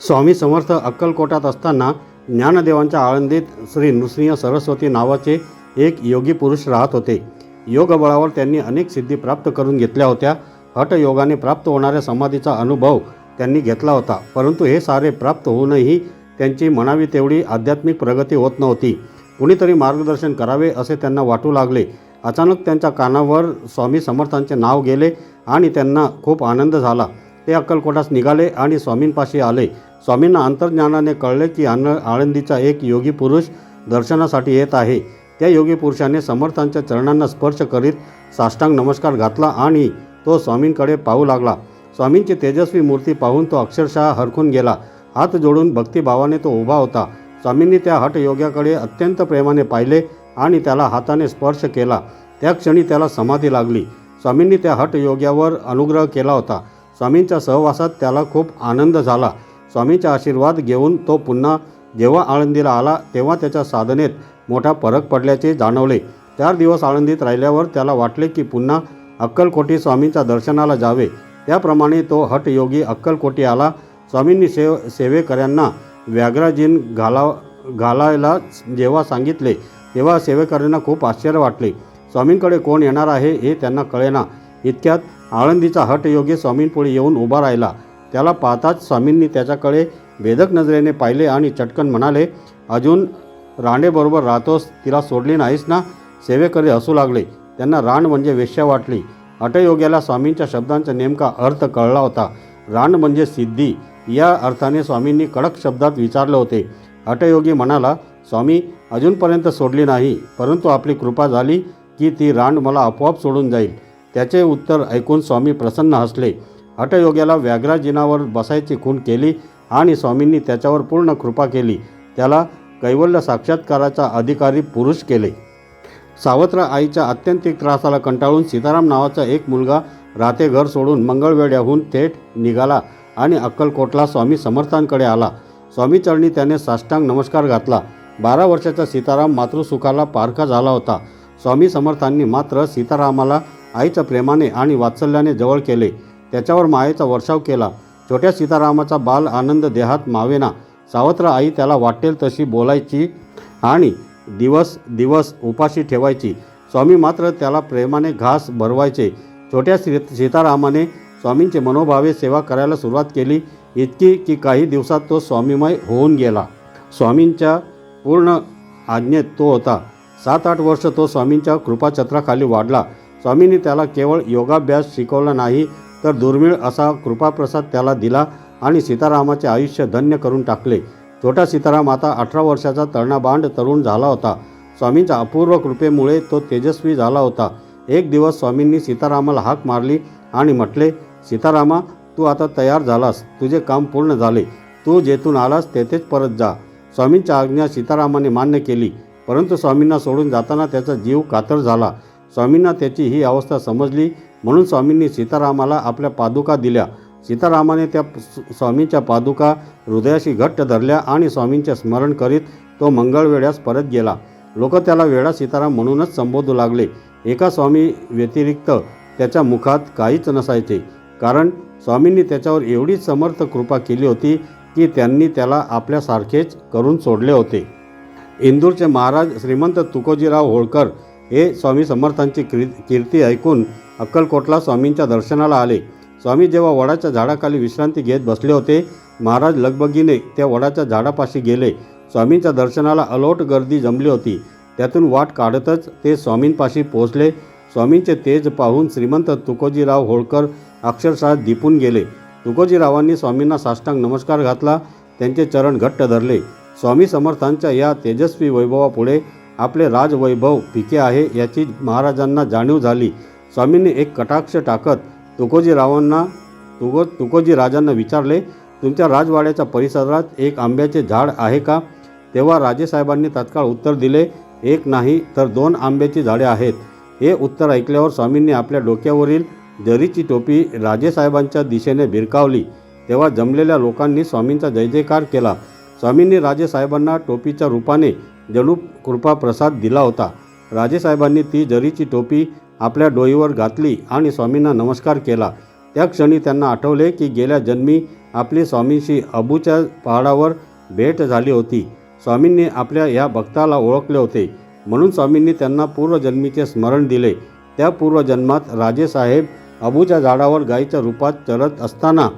स्वामी समर्थ अक्कलकोटात असताना ज्ञानदेवांच्या आळंदीत श्री नृसिंह सरस्वती नावाचे एक योगी पुरुष राहत होते. योगबळावर त्यांनी अनेक सिद्धी प्राप्त करून घेतल्या होत्या. हटयोगाने प्राप्त होणाऱ्या समाधीचा अनुभव त्यांनी घेतला होता. परंतु हे सारे प्राप्त होऊनही त्यांची म्हणावी तेवढी आध्यात्मिक प्रगती होत नव्हती. कुणीतरी मार्गदर्शन करावे असे त्यांना वाटू लागले. अचानक त्यांच्या कानावर स्वामी समर्थांचे नाव गेले आणि त्यांना खूप आनंद झाला. ते अक्कलकोटास निघाले आणि स्वामींपाशी आले. स्वामींना अंतर्ज्ञानाने कळले की आन आळंदीचा एक योगी पुरुष दर्शनासाठी येत आहे. त्या योगी पुरुषाने समर्थांच्या चरणांना स्पर्श करीत साष्टांग नमस्कार घातला आणि तो स्वामींकडे पाहू लागला. स्वामींची तेजस्वी मूर्ती पाहून तो अक्षरशः हरखून गेला. हात जोडून भक्तिभावाने तो उभा होता. स्वामींनी त्या हठयोग्याकडे अत्यंत प्रेमाने पाहिले आणि त्याला हाताने स्पर्श केला. त्या क्षणी त्याला समाधी लागली. स्वामींनी त्या हठयोग्यावर अनुग्रह केला होता. स्वामींच्या सहवासात त्याला खूप आनंद झाला. स्वामींचा आशीर्वाद घेऊन तो पुन्हा जेव्हा आळंदीला आला तेव्हा त्याच्या साधनेत मोठा फरक पडल्याचे जाणवले. चार दिवस आळंदीत राहिल्यावर त्याला वाटले की पुन्हा अक्कलकोटी स्वामींच्या दर्शनाला जावे. त्याप्रमाणे तो हटयोगी अक्कलकोटी आला. स्वामींनी सेव सेवेकऱ्यांना व्याघ्राजीन घाला घालायला जेव्हा सांगितले तेव्हा सेवेकऱ्यांना खूप आश्चर्य वाटले. स्वामींकडे कोण येणार आहे हे त्यांना कळेना. इतक्यात आळंदीचा हठयोगी स्वामींपुढे येऊन उभा राहिला. त्याला पाहताच स्वामींनी त्याच्याकडे भेदक नजरेने पाहिले आणि चटकन म्हणाले अजून राणेबरोबर राहतोस तिला सोडली नाहीस ना? सेवेकरी हसू लागले. त्यांना राण म्हणजे वेश्या वाटली. हटयोग्याला स्वामींच्या शब्दांचा नेमका अर्थ कळला होता. राण म्हणजे सिद्धी. या अर्थाने स्वामींनी कडक शब्दात विचारले होते. हटयोगी म्हणाला स्वामी अजूनपर्यंत सोडली नाही. परंतु आपली कृपा झाली की ती रांड मला आपोआप सोडून जाईल. त्याचे उत्तर ऐकून स्वामी प्रसन्न हसले. हटयोग्याला व्याघ्राजिनावर बसायची खून केली आणि स्वामींनी त्याच्यावर पूर्ण कृपा केली. त्याला कैवल्य साक्षात्काराचा अधिकारी पुरुष केले. सावत्र आईच्या अत्यंतिक त्रासाला कंटाळून सीताराम नावाचा एक मुलगा राते घर सोडून मंगळवेड्याहून थेट निघाला आणि अक्कलकोटला स्वामी समर्थांकडे आला. स्वामीचरणी त्याने साष्टांग नमस्कार घातला. बारा वर्षाचा सीताराम मातृसुखाला पारखा झाला होता. स्वामी समर्थांनी मात्र सीतारामाला आईच्या प्रेमाने आणि वात्सल्याने जवळ केले. त्याच्यावर मायेचा वर्षाव केला. छोट्या सीतारामाचा बाल आनंद देहात मावेना. सावत्र आई त्याला वाटेल तशी बोलायची आणि दिवस दिवस उपाशी ठेवायची. स्वामी मात्र त्याला प्रेमाने घास भरवायचे. छोट्या सी सीतारामाने स्वामींचे मनोभावे सेवा करायला सुरुवात केली. इतकी की काही दिवसात तो स्वामीमय होऊन गेला. स्वामींच्या पूर्ण आज्ञेत तो होता. सात आठ वर्ष तो स्वामींच्या कृपाछत्राखाली वाढला. स्वामींनी त्याला केवळ योगाभ्यास शिकवला नाही तर दुर्मिळ असा कृपाप्रसाद त्याला दिला आणि सीतारामाचे आयुष्य धन्य करून टाकले. छोटा सीताराम आता अठरा वर्षाचा तळणाबांड तरुण झाला होता. स्वामींच्या अपूर्व कृपेमुळे तो तेजस्वी झाला होता. एक दिवस स्वामींनी सीतारामाला हाक मारली आणि म्हटले सीतारामा तू आता तयार झालास. तुझे काम पूर्ण झाले. तू जेथून आलास तेथेच परत जा. स्वामींची आज्ञा सीतारामाने मान्य केली. परंतु स्वामींना सोडून जाताना त्याचा जीव कातर झाला. स्वामींना त्याची ही अवस्था समजली. म्हणून स्वामींनी सीतारामाला आपल्या पादुका दिल्या. सीतारामाने त्या स्वामींच्या पादुका हृदयाशी घट्ट धरल्या आणि स्वामींचे स्मरण करीत तो मंगळवेड्यास परत गेला. लोक त्याला वेडा सीताराम म्हणूनच संबोधू लागले. एका स्वामी व्यतिरिक्त त्याच्या मुखात काहीच नसायचे. कारण स्वामींनी त्याच्यावर एवढी समर्थ कृपा केली होती की त्यांनी त्याला आपल्यासारखेच करून सोडले होते. इंदूरचे महाराज श्रीमंत तुकोजीराव होळकर हे स्वामी समर्थांची कीर कीर्ती ऐकून अक्कलकोटला स्वामींच्या दर्शनाला आले. स्वामी जेव्हा वडाच्या झाडाखाली विश्रांती घेत बसले होते महाराज लगबगीने त्या वडाच्या झाडापाशी गेले. स्वामींच्या दर्शनाला अलोट गर्दी जमली होती. त्यातून वाट काढतच ते स्वामींपाशी पोहोचले. स्वामींचे तेज पाहून श्रीमंत तुकोजीराव होळकर अक्षरशः दिपून गेले. तुकोजीरावांनी स्वामींना साष्टांग नमस्कार घातला. त्यांचे चरण घट्ट धरले. स्वामी समर्थांच्या या तेजस्वी वैभवापुढे आपले राजवैभव फिके आहे याची महाराजांना जाणीव झाली. स्वामींनी एक कटाक्ष टाकत तुकोजीरावांना तुको तुकोजी राजांना विचारले तुमच्या राजवाड्याच्या परिसरात एक आंब्याचे झाड आहे का? तेव्हा राजेसाहेबांनी तात्काळ उत्तर दिले एक नाही तर दोन आंब्याची झाडे आहेत. हे उत्तर ऐकल्यावर स्वामींनी आपल्या डोक्यावरील जरीची टोपी राजेसाहेबांच्या दिशेने भिरकावली. तेव्हा जमलेल्या लोकांनी स्वामींचा जय जयकार केला. स्वामींनी राजेसाहेबांना टोपीच्या रूपाने जणू कृपा प्रसाद दिला होता. राजेसाहेबांनी ती जरीची टोपी आपल्या डोईवर घातली आणि स्वामींना नमस्कार केला. त्या क्षणी त्यांना आठवले की गेल्या जन्मी आपली स्वामींशी अबूच्या पहाडावर भेट झाली होती. स्वामींनी आपल्या या भक्ताला ओळखले होते. म्हणून स्वामींनी त्यांना पूर्वजन्मीचे स्मरण दिले. त्या पूर्वजन्मात राजेसाहेब अबूच्या झाडावर गायीच्या रूपात चरत असताना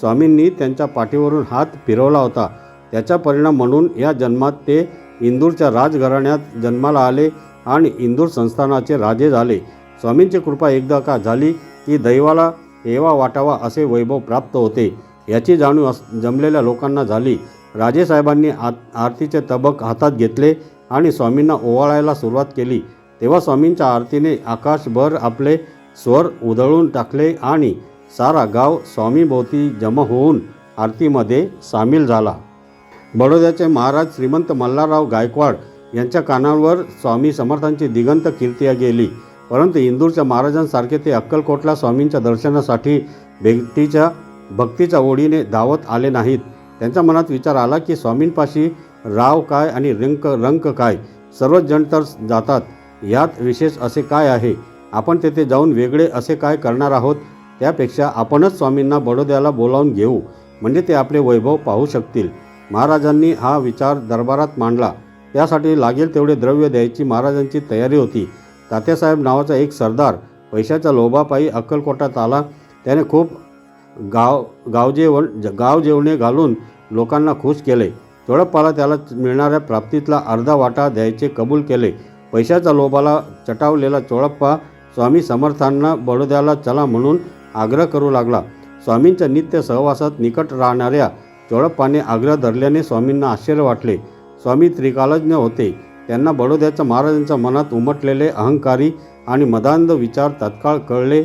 स्वामींनी त्यांच्या पाठीवरून हात फिरवला होता. त्याचा परिणाम म्हणून या जन्मात ते इंदूरच्या राजघराण्यात जन्माला आले आणि इंदूर संस्थानाचे राजे झाले. स्वामींची कृपा एकदा का झाली की दैवाला एवा वाटावा असे वैभव प्राप्त होते याची जाणीव अस जमलेल्या लोकांना झाली. राजेसाहेबांनी आत आरतीचे तबक हातात घेतले आणि स्वामींना ओवाळायला सुरुवात केली. तेव्हा स्वामींच्या आरतीने आकाशभर आपले स्वर उधळून टाकले आणि सारा गाव स्वामीभोवती जमा होऊन आरतीमध्ये सामील झाला. बडोद्याचे महाराज श्रीमंत मल्हारराव गायकवाड यांच्या कानांवर स्वामी समर्थांची दिगंत कीर्ती गेली. परंतु इंदूरच्या महाराजांसारखे ते अक्कलकोटला स्वामींच्या दर्शनासाठी भेटीच्या भक्तीच्या ओढीने धावत आले नाहीत. त्यांच्या मनात विचार आला की स्वामींपाशी राव काय आणि रंक रंक काय? सर्वच जण तर जातात. यात विशेष असे काय आहे? आपण तेथे जाऊन वेगळे असे काय करणार आहोत? त्यापेक्षा आपणच स्वामींना बडोद्याला बोलावून घेऊ. म्हणजे ते आपले वैभव पाहू शकतील. महाराजांनी हा विचार दरबारात मांडला. त्यासाठी लागेल तेवढे द्रव्य द्यायची महाराजांची तयारी होती. तात्यासाहेब नावाचा एक सरदार पैशाच्या लोभापायी अक्कलकोटात आला. त्याने खूप गाव गावजेवण गाव जेवणे घालून लोकांना खुश केले. चोळप्पाला त्याला मिळणाऱ्या प्राप्तीतला अर्धा वाटा द्यायचे कबूल केले. पैशाच्या लोभाला चटावलेला चोळप्पा स्वामी समर्थांना बडोद्याला चला म्हणून आग्रह करू लागला. स्वामींच्या नित्य सहवासात निकट राहणाऱ्या चोळप्पाने आग्रह धरल्याने स्वामींना आश्चर्य वाटले. स्वामी त्रिकालज्ञ होते. त्यांना बडोद्याच्या महाराजांच्या मनात उमटलेले अहंकारी आणि मदांध विचार तत्काळ कळले.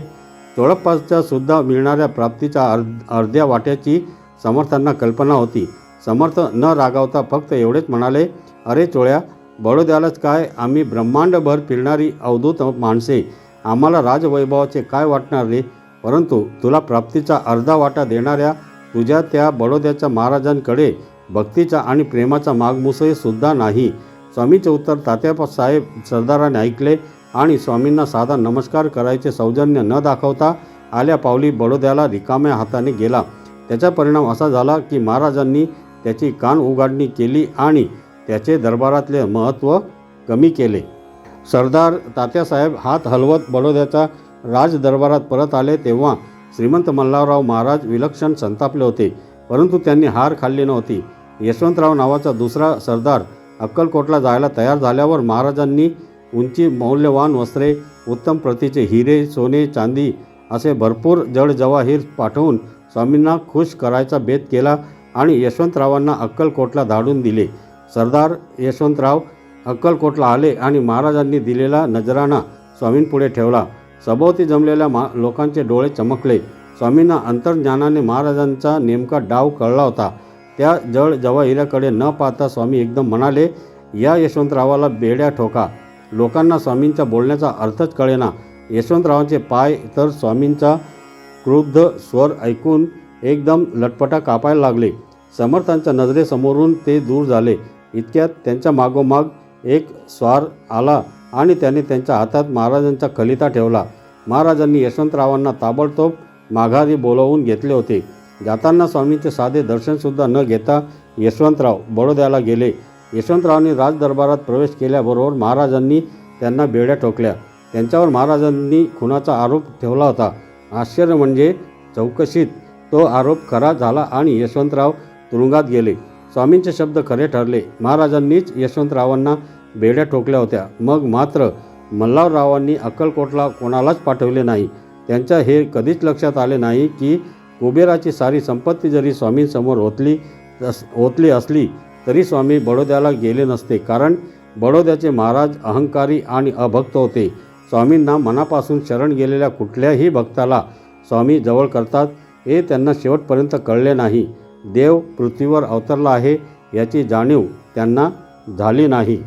चोळप्पाच्या सुद्धा मिळणाऱ्या प्राप्तीच्या अर्ध अर्ध्या वाट्याची समर्थांना कल्पना होती. समर्थ न रागावता फक्त एवढेच म्हणाले अरे चोळ्या बडोद्यालाच काय? आम्ही ब्रह्मांडभर फिरणारी अवधूत माणसे. आम्हाला राजवैभवाचे काय वाटणार रे? परंतु तुला प्राप्तीचा अर्धा वाटा देणाऱ्या तुझ्या त्या बडोद्याच्या महाराजांकडे भक्तीचा आणि प्रेमाचा मागमुसळीसुद्धा नाही. स्वामीचे उत्तर तात्यापा साहेब सरदाराने ऐकले आणि स्वामींना साधा नमस्कार करायचे सौजन्य न दाखवता आल्या पावली बडोद्याला रिकाम्या हाताने गेला. त्याचा परिणाम असा झाला की महाराजांनी त्याची कान उघाडणी केली आणि त्याचे दरबारातले महत्त्व कमी केले. सरदार तात्यासाहेब हात हलवत बडोद्याच्या राजदरबारात परत आले तेव्हा श्रीमंत मल्हारराव महाराज विलक्षण संतापले होते परंतु त्यांनी हार खाल्ली नव्हती. यशवंतराव नावाचा दुसरा सरदार अक्कलकोटला जायला तयार झाल्यावर महाराजांनी उंची मौल्यवान वस्त्रे उत्तम प्रतीचे हिरे सोने चांदी असे भरपूर जड जवाहीर पाठवून स्वामींना खुश करायचा बेत केला आणि यशवंतरावांना अक्कलकोटला धाडून दिले. सरदार यशवंतराव अक्कलकोटला आले आणि महाराजांनी दिलेला नजराणा स्वामींपुढे ठेवला. सभोवती जमलेल्या मा लोकांचे डोळे चमकले. स्वामींना अंतर्ज्ञानाने महाराजांचा नेमका डाव कळला होता. त्या जड जवाहिऱ्याकडे न पाहता स्वामी एकदम म्हणाले या यशवंतरावाला बेड्या ठोका. लोकांना स्वामींच्या बोलण्याचा अर्थच कळेना. यशवंतरावांचे पाय तर स्वामींचा क्रुद्ध स्वर ऐकून एकदम लटपटा कापायला लागले. समर्थांच्या नजरेसमोरून ते दूर झाले. इतक्यात त्यांच्या मागोमाग एक स्वार आला. आणि त्याने त्यांच्या हातात महाराजांचा खलिता ठेवला. महाराजांनी यशवंतरावांना ताबडतोब माघारी बोलावून घेतले होते. जाताना स्वामींचे साधे दर्शनसुद्धा न घेता यशवंतराव बडोद्याला गेले. यशवंतरावांनी राजदरबारात प्रवेश केल्याबरोबर महाराजांनी त्यांना बेड्या ठोकल्या. त्यांच्यावर महाराजांनी खुनाचा आरोप ठेवला होता. आश्चर्य म्हणजे चौकशीत तो आरोप खरा झाला आणि यशवंतराव तुरुंगात गेले. स्वामींचे शब्द खरे ठरले. महाराजांनीच यशवंतरावांना बेड्या ठोकल्या होत्या. मग मात्र मल्हाररावांनी अक्कलकोटला कोणालाच पाठवले नाही. त्यांच्या हे कधीच लक्षात आले नाही की कुबेराची सारी संपत्ती जरी स्वामींसमोर ओतली अस ओतली असली तरी स्वामी बडोद्याला गेले नसते. कारण बडोद्याचे महाराज अहंकारी आणि अभक्त होते. स्वामींना मनापासून शरण गेलेल्या कुठल्याही भक्ताला स्वामी जवळ करतात हे त्यांना शेवटपर्यंत कळले नाही. देव पृथ्वीवर अवतरला आहे याची जाणीव त्यांना झाली नाही.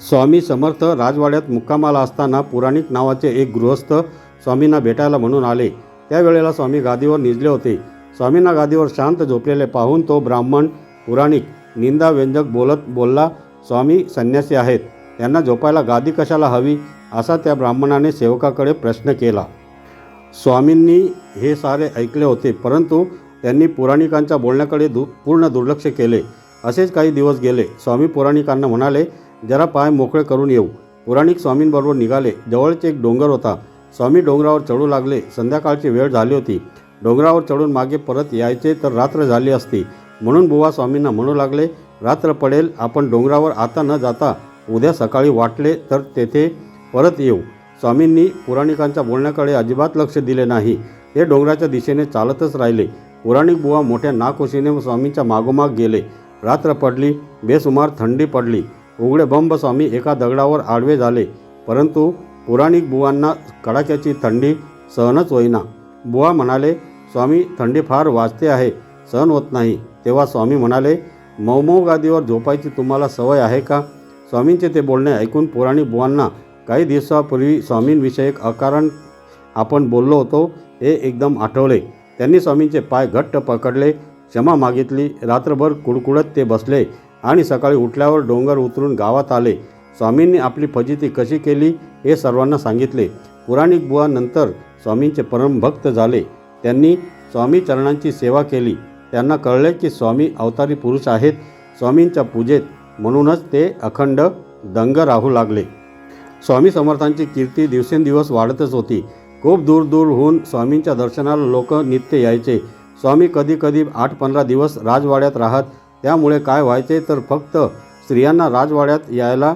स्वामी समर्थ राजवाड्यात मुक्कामाला असताना पुराणिक नावाचे एक गृहस्थ स्वामींना भेटायला म्हणून आले. त्यावेळेला स्वामी गादीवर निजले होते. स्वामींना गादीवर शांत झोपलेले पाहून तो ब्राह्मण पुराणिक निंदा व्यंजक बोलत बोलला स्वामी संन्यासी आहेत. त्यांना झोपायला गादी कशाला हवी? असा त्या ब्राह्मणाने सेवकाकडे प्रश्न केला. स्वामींनी हे सारे ऐकले होते परंतु त्यांनी पुराणिकांच्या बोलण्याकडे दु पूर्ण दुर्लक्ष केले. असेच काही दिवस गेले. स्वामी पुराणिकांना म्हणाले जरा पाय मोकळे करून येऊ. पुराणिक स्वामींबरोबर निघाले. जवळच एक डोंगर होता. स्वामी डोंगरावर चढू लागले. संध्याकाळची वेळ झाली होती. डोंगरावर चढून मागे परत यायचे तर रात्र झाली असती. म्हणून बुवा स्वामींना म्हणू लागले रात्र पडेल. आपण डोंगरावर आता न जाता उद्या सकाळी वाटले तर तेथे परत येऊ. स्वामींनी पुराणिकांच्या बोलण्याकडे अजिबात लक्ष दिले नाही. ते डोंगराच्या दिशेने चालतच राहिले. पुराणिक बुवा मोठ्या नाकोशीने स्वामींच्या मागोमाग गेले. रात्र पडली. बेसुमार थंडी पडली. उघडे बंब स्वामी एका दगडावर आडवे झाले. परंतु पुराणिक बुवांना कडाक्याची थंडी सहनच होईना. बुवा म्हणाले स्वामी थंडी फार वाजते आहे सहन होत नाही. तेव्हा स्वामी म्हणाले मऊमऊ गादीवर झोपायची तुम्हाला सवय आहे का? स्वामींचे ते बोलणे ऐकून पुराणिक बुवांना काही दिवसापूर्वी स्वामींविषयक अकारण आपण बोललो होतो हे एकदम आठवले. त्यांनी स्वामींचे पाय घट्ट पकडले क्षमा मागितली रात्रभर कुडकुडत ते बसले. आणि सकाळी उठल्यावर डोंगर उतरून गावात आले. स्वामींनी आपली फजिती कशी केली हे सर्वांना सांगितले. पुराणिक बुवा नंतर स्वामींचे परमभक्त झाले. त्यांनी स्वामी चरणांची सेवा केली. त्यांना कळले की स्वामी अवतारी पुरुष आहेत. स्वामींच्या पूजेत म्हणूनच ते अखंड दंग राहू लागले. स्वामी समर्थांची कीर्ती दिवसेंदिवस वाढतच होती. खूप दूर दूरहून स्वामींच्या दर्शनाला लोक नित्य यायचे. स्वामी कधी कधी आठ पंधरा दिवस राजवाड्यात राहत त्यामुळे काय व्हायचे तर फक्त स्त्रियांना राजवाड्यात यायला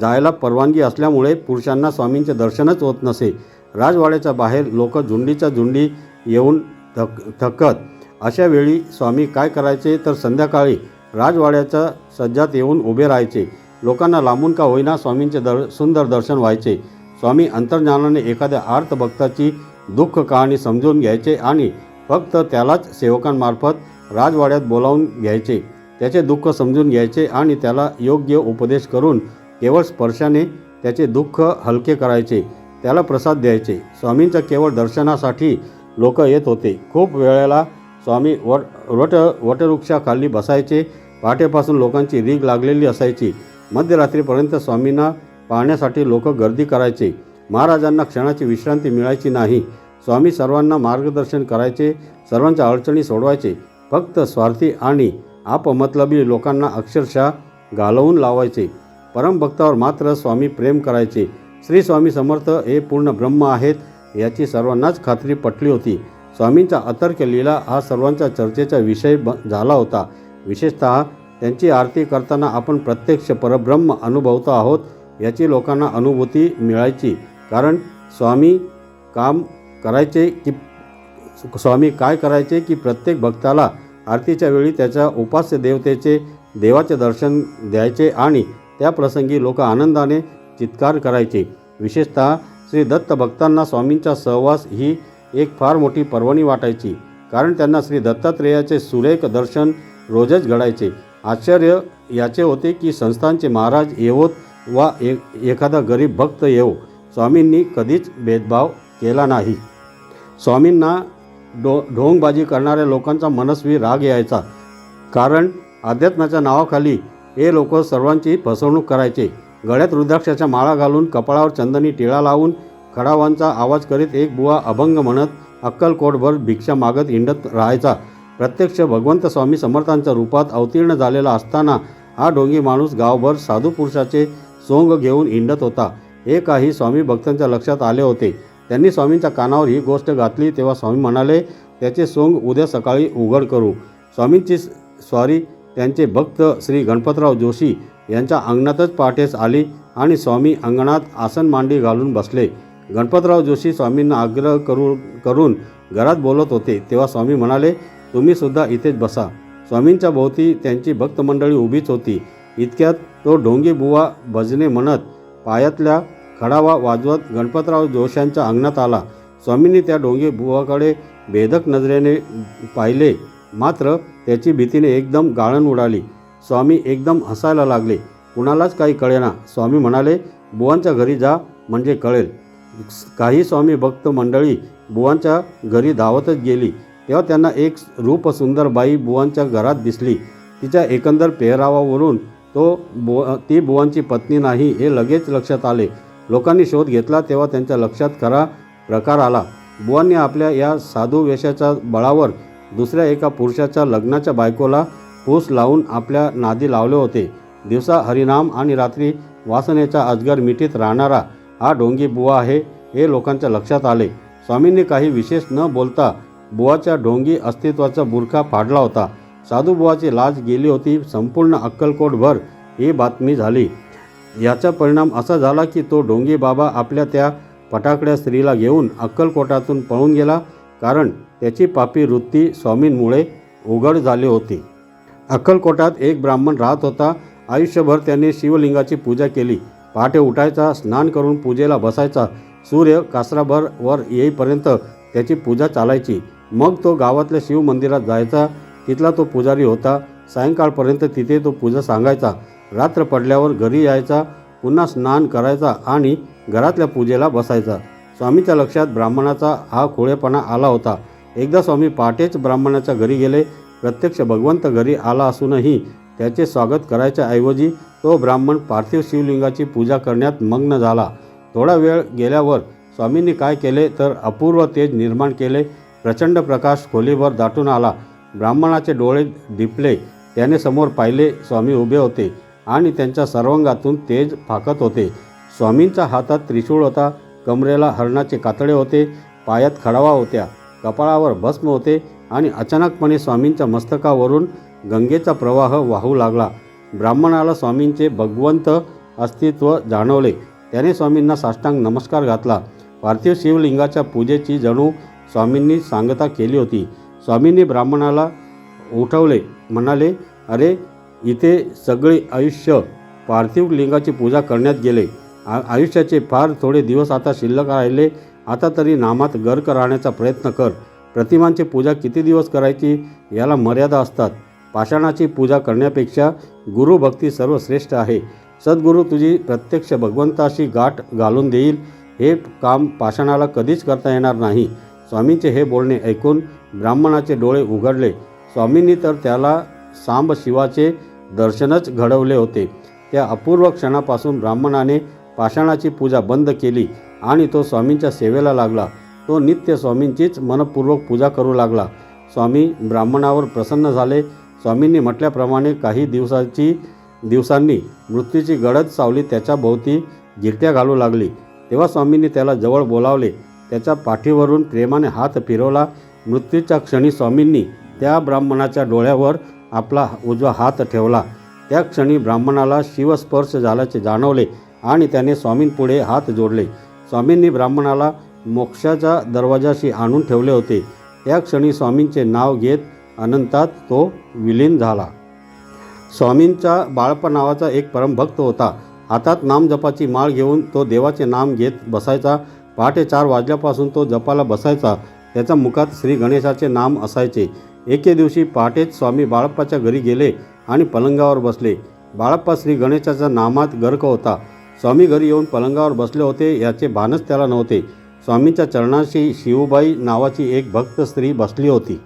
जायला परवानगी असल्यामुळे पुरुषांना स्वामींचे दर्शनच होत नसे. राजवाड्याच्या बाहेर लोक झुंडीच्या झुंडी येऊन थक थकत. अशा वेळी स्वामी काय करायचे तर संध्याकाळी राजवाड्याच्या सज्जात येऊन उभे राहायचे. लोकांना लांबून का होईना स्वामींचे दर सुंदर दर्शन व्हायचे. स्वामी अंतर्ज्ञानाने एखाद्या आर्त भक्ताची दुःख कहाणी समजून घ्यायचे आणि फक्त त्यालाच सेवकांमार्फत राजवाड्यात बोलावून घ्यायचे. त्याचे दुःख समजून घ्यायचे आणि त्याला योग्य उपदेश करून केवळ स्पर्शाने त्याचे दुःख हलके करायचे त्याला प्रसाद द्यायचे. स्वामींच्या केवळ दर्शनासाठी लोक येत होते. खूप वेळेला स्वामी वट वट वटवृक्षाखाली बसायचे. पहाटेपासून लोकांची रीग लागलेली असायची. मध्यरात्रीपर्यंत स्वामींना पाहण्यासाठी लोक गर्दी करायचे. महाराजांना क्षणाची विश्रांती मिळायची नाही. स्वामी सर्वांना मार्गदर्शन करायचे. सर्वांच्या अडचणी सोडवायचे. फक्त स्वार्थी आणि आपमतलबी लोकांना अक्षरशः घालवून लावायचे. परमभक्तावर मात्र स्वामी प्रेम करायचे. श्री स्वामी समर्थ हे पूर्ण ब्रह्म आहेत याची सर्वांनाच खात्री पटली होती. स्वामींचा अतर्क लीला हा सर्वांच्या चर्चेचा विषय ब झाला होता. विशेषतः त्यांची आरती करताना आपण प्रत्यक्ष परब्रह्म अनुभवतो आहोत याची लोकांना अनुभूती मिळायची. कारण स्वामी काम करायचे की स्वामी काय करायचे की प्रत्येक भक्ताला आरतीच्या वेळी त्याच्या उपास्य देवतेचे देवाचे दर्शन द्यायचे आणि त्या प्रसंगी लोक आनंदाने चित्कार करायचे. विशेषतः श्री दत्त भक्तांना स्वामींचा सहवास ही एक फार मोठी पर्वणी वाटायची. कारण त्यांना श्री दत्तात्रेयाचे सुरेख दर्शन रोजच घडायचे. आश्चर्य याचे होते की संस्थांचे महाराज येवोत वा ए एखादा गरीब भक्त येवो. स्वामींनी कधीच भेदभाव केला नाही. स्वामींना डो ढोंगबाजी करणाऱ्या लोकांचा मनस्वी राग यायचा. कारण अध्यात्माच्या नावाखाली हे लोक सर्वांची फसवणूक करायचे. गळ्यात रुद्राक्षाच्या माळा घालून कपाळावर चंदनी टिळा लावून खडावांचा आवाज करीत एक बुवा अभंग म्हणत अक्कलकोटभर भिक्षा मागत हिंडत राहायचा. प्रत्यक्ष भगवंत स्वामी समर्थांच्या रूपात अवतीर्ण झालेला असताना हा डोंगी माणूस गावभर साधू पुरुषाचे सोंग घेऊन हिंडत होता. हे काही स्वामी भक्तांच्या लक्षात आले होते. त्यांनी स्वामींच्या कानावर ही गोष्ट घातली तेव्हा स्वामी म्हणाले त्याचे सोंग उद्या सकाळी उघड करू. स्वामींची स्वारी त्यांचे भक्त श्री गणपतराव जोशी यांच्या अंगणातच पहाटेस आली आणि स्वामी अंगणात आसन मांडी घालून बसले. गणपतराव जोशी स्वामींना आग्रह करू करून घरात बोलत होते. तेव्हा स्वामी म्हणाले तुम्ही सुद्धा इथेच बसा. स्वामींच्या भोवती त्यांची भक्तमंडळी उभीच होती. इतक्यात तो ढोंगी बुवा भजने म्हणत पायातल्या खडावा वाजवत गणपतराव जोशांच्या अंगणात आला. स्वामींनी त्या डोंगे बुवाकडे भेदक नजरेने पाहिले. मात्र त्याची भीतीने एकदम गाळण उडाली. स्वामी एकदम हसायला लागले. कुणालाच काही कळेना. स्वामी म्हणाले बुवांच्या घरी जा म्हणजे कळेल. काही स्वामी भक्त मंडळी बुवांच्या घरी धावतच गेली. तेव्हा त्यांना एक रूपसुंदर बाई बुवांच्या घरात दिसली. तिच्या एकंदर पेहरावावरून तो बु ती बुवांची पत्नी नाही हे लगेच लक्षात आले. लोकांनी शोध घेतला तेव्हा त्यांच्या लक्षात खरा प्रकार आला. बुवांनी आपल्या या साधू वेशाच्या बळावर दुसऱ्या एका पुरुषाच्या लग्नाच्या बायकोला पूस लावून आपल्या नादी लावले होते. दिवसा हरिनाम आणि रात्री वासनेच्या अजगर मिठीत राहणारा हा ढोंगी बुवा आहे हे लोकांच्या लक्षात आले. स्वामींनी काही विशेष न बोलता बुवाच्या ढोंगी अस्तित्वाचा बुरखा फाडला होता. साधू बुवाची लाज गेली होती संपूर्ण अक्कलकोटभर ही बातमी झाली. याचा परिणाम असा झाला की तो डोंगी बाबा आपल्या त्या पटाकड्या स्त्रीला घेऊन अक्कलकोटातून पळून गेला कारण त्याची पापी वृत्ती स्वामींमुळे उघड झाली होती. अक्कलकोटात एक ब्राह्मण राहत होता. आयुष्यभर त्याने शिवलिंगाची पूजा केली. पहाटे उठायचा स्नान करून पूजेला बसायचा. सूर्य कासराभर वर येईपर्यंत त्याची पूजा चालायची. मग तो गावातल्या शिव मंदिरात जायचा. तिथला तो पुजारी होता. सायंकाळपर्यंत तिथे तो पूजा सांगायचा. रात्र पडल्यावर घरी यायचा पुन्हा स्नान करायचा आणि घरातल्या पूजेला बसायचा. स्वामीच्या लक्षात ब्राह्मणाचा हा खोळेपणा आला होता. एकदा स्वामी पहाटेच ब्राह्मणाच्या घरी गेले. प्रत्यक्ष भगवंत घरी आला असूनही त्याचे स्वागत करायच्या ऐवजी तो ब्राह्मण पार्थिव शिवलिंगाची पूजा करण्यात मग्न झाला. थोडा वेळ गेल्यावर स्वामींनी काय केले तर अपूर्व तेज निर्माण केले. प्रचंड प्रकाश खोलीवर दाटून आला. ब्राह्मणाचे डोळे दिपले. त्याने समोर पाहिले स्वामी उभे होते. आणि त्यांच्या सर्वांगातून तेज फाकत होते. स्वामींच्या हातात त्रिशूळ होता कमरेला हरणाचे कातडे होते पायात खडावा होत्या कपाळावर भस्म होते आणि अचानकपणे स्वामींच्या मस्तकावरून गंगेचा प्रवाह वाहू लागला. ब्राह्मणाला स्वामींचे भगवंत अस्तित्व जाणवले. त्याने स्वामींना साष्टांग नमस्कार घातला. पार्थिव शिवलिंगाच्या पूजेची जणू स्वामींनी सांगता केली होती. स्वामींनी ब्राह्मणाला उठवले म्हणाले अरे इथे सगळे आयुष्य पार्थिव लिंगाची पूजा करण्यात गेले. आ आयुष्याचे फार थोडे दिवस आता शिल्लक राहिले. आता तरी नामात गर्क राहण्याचा प्रयत्न कर. प्रतिमांची पूजा किती दिवस करायची याला मर्यादा असतात. पाषाणाची पूजा करण्यापेक्षा गुरुभक्ती सर्वश्रेष्ठ आहे. सद्गुरू तुझी प्रत्यक्ष भगवंताशी गाठ घालून देईल. हे काम पाषाणाला कधीच करता येणार नाही. स्वामींचे हे बोलणे ऐकून ब्राह्मणाचे डोळे उघडले. स्वामींनी तर त्याला सांब शिवाचे दर्शनच घडवले होते. त्या अपूर्व क्षणापासून ब्राह्मणाने पाषाणाची पूजा बंद केली आणि तो स्वामींच्या सेवेला लागला. तो नित्य स्वामींचीच मनपूर्वक पूजा करू लागला. स्वामी ब्राह्मणावर प्रसन्न झाले. स्वामींनी म्हटल्याप्रमाणे काही दिवसाची दिवसांनी मृत्यूची गडद सावली त्याच्या भोवती गिरट्या घालू लागली. तेव्हा स्वामींनी त्याला जवळ बोलावले. त्याच्या पाठीवरून प्रेमाने हात फिरवला. मृत्यूच्या क्षणी स्वामींनी त्या ब्राह्मणाच्या डोळ्यावर आपला उजवा हात ठेवला. त्या क्षणी ब्राह्मणाला शिवस्पर्श झाल्याचे जाणवले आणि त्याने स्वामींपुढे हात जोडले. स्वामींनी ब्राह्मणाला मोक्षाच्या दरवाजाशी आणून ठेवले होते. त्या क्षणी स्वामींचे नाव घेत अनंतात तो विलीन झाला. स्वामींचा बाळप्पा नावाचा एक परमभक्त होता. हातात नामजपाची माळ घेऊन तो देवाचे नाम घेत बसायचा. पहाटे चार वाजल्यापासून तो जपाला बसायचा. त्याच्या मुखात श्री गणेशाचे नाम असायचे. एके दिवशी पहाटेच स्वामी बाळप्पाच्या घरी गेले आणि पलंगावर बसले. बाळप्पा श्री गणेशाच्या नामात गर्क होता. स्वामी घरी येऊन पलंगावर बसले होते याचे भानच त्याला नव्हते. स्वामींच्या चरणाशी शिवबाई नावाची एक भक्त स्त्री बसली होती.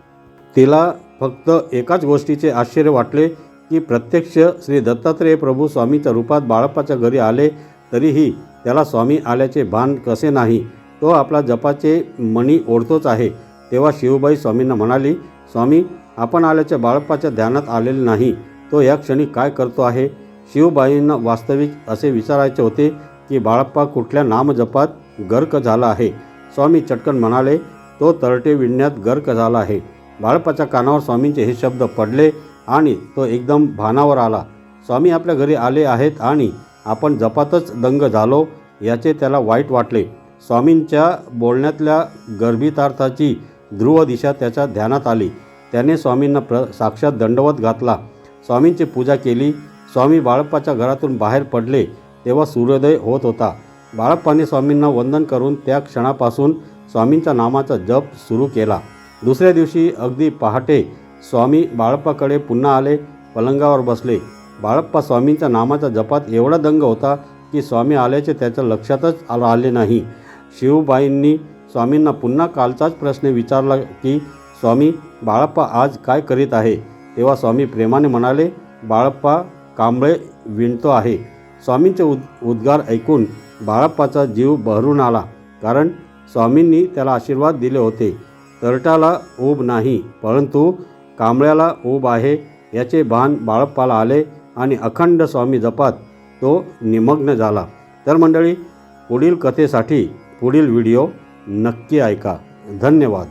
तिला फक्त एकाच गोष्टीचे आश्चर्य वाटले की प्रत्यक्ष श्री दत्तात्रेय प्रभू स्वामीच्या रूपात बाळप्पाच्या घरी आले तरीही त्याला स्वामी आल्याचे भान कसे नाही? तो आपला जपाचे मणी ओढतोच आहे. तेव्हा शिवबाई स्वामींना म्हणाली स्वामी आपण आल्याच्या बाळप्पाच्या ध्यानात आलेले नाही तो या क्षणी काय करतो आहे? शिवबाईंना वास्तविक असे विचारायचे होते की बाळप्पा कुठल्या नामजपात गर्क झाला आहे? स्वामी चटकन म्हणाले तो तरटे विणण्यात गर्क झाला आहे. बाळप्पाच्या कानावर स्वामींचे हे शब्द पडले आणि तो एकदम भानावर आला. स्वामी आपल्या घरी आले आहेत आणि आपण जपातच दंग झालो याचे त्याला वाईट वाटले. स्वामींच्या बोलण्यातल्या गर्भितार्थाची ध्रुव दिशा त्याच्या ध्यानात आली. त्याने स्वामींना प्र साक्षात दंडवत घातला. स्वामींची पूजा केली. स्वामी बाळप्पाच्या घरातून बाहेर पडले. तेव्हा सूर्योदय होत होता. बाळप्पाने स्वामींना वंदन करून त्या क्षणापासून स्वामींच्या नामाचा जप सुरू केला. दुसऱ्या दिवशी अगदी पहाटे स्वामी बाळप्पाकडे पुन्हा आले. पलंगावर बसले. बाळप्पा स्वामींच्या नामाच्या जपात एवढा दंग होता की स्वामी आल्याचे त्याच्या लक्षातच आलं आले नाही. शिवबाईंनी स्वामींना पुन्हा कालचाच प्रश्न विचारला की स्वामी बाळप्पा आज काय करीत आहे? तेव्हा स्वामी प्रेमाने म्हणाले बाळप्पा कांबळे विणतो आहे. स्वामींचे उद उद्गार ऐकून बाळप्पाचा जीव बहरून आला. कारण स्वामींनी त्याला आशीर्वाद दिले होते. तरटाला ओब नाही परंतु कांबळ्याला ओब आहे याचे भान बाळप्पाला आले आणि अखंड स्वामी जपात तो निमग्न झाला. तर मंडळी पुढील कथेसाठी पुढील व्हिडिओ नक्की ऐका. धन्यवाद.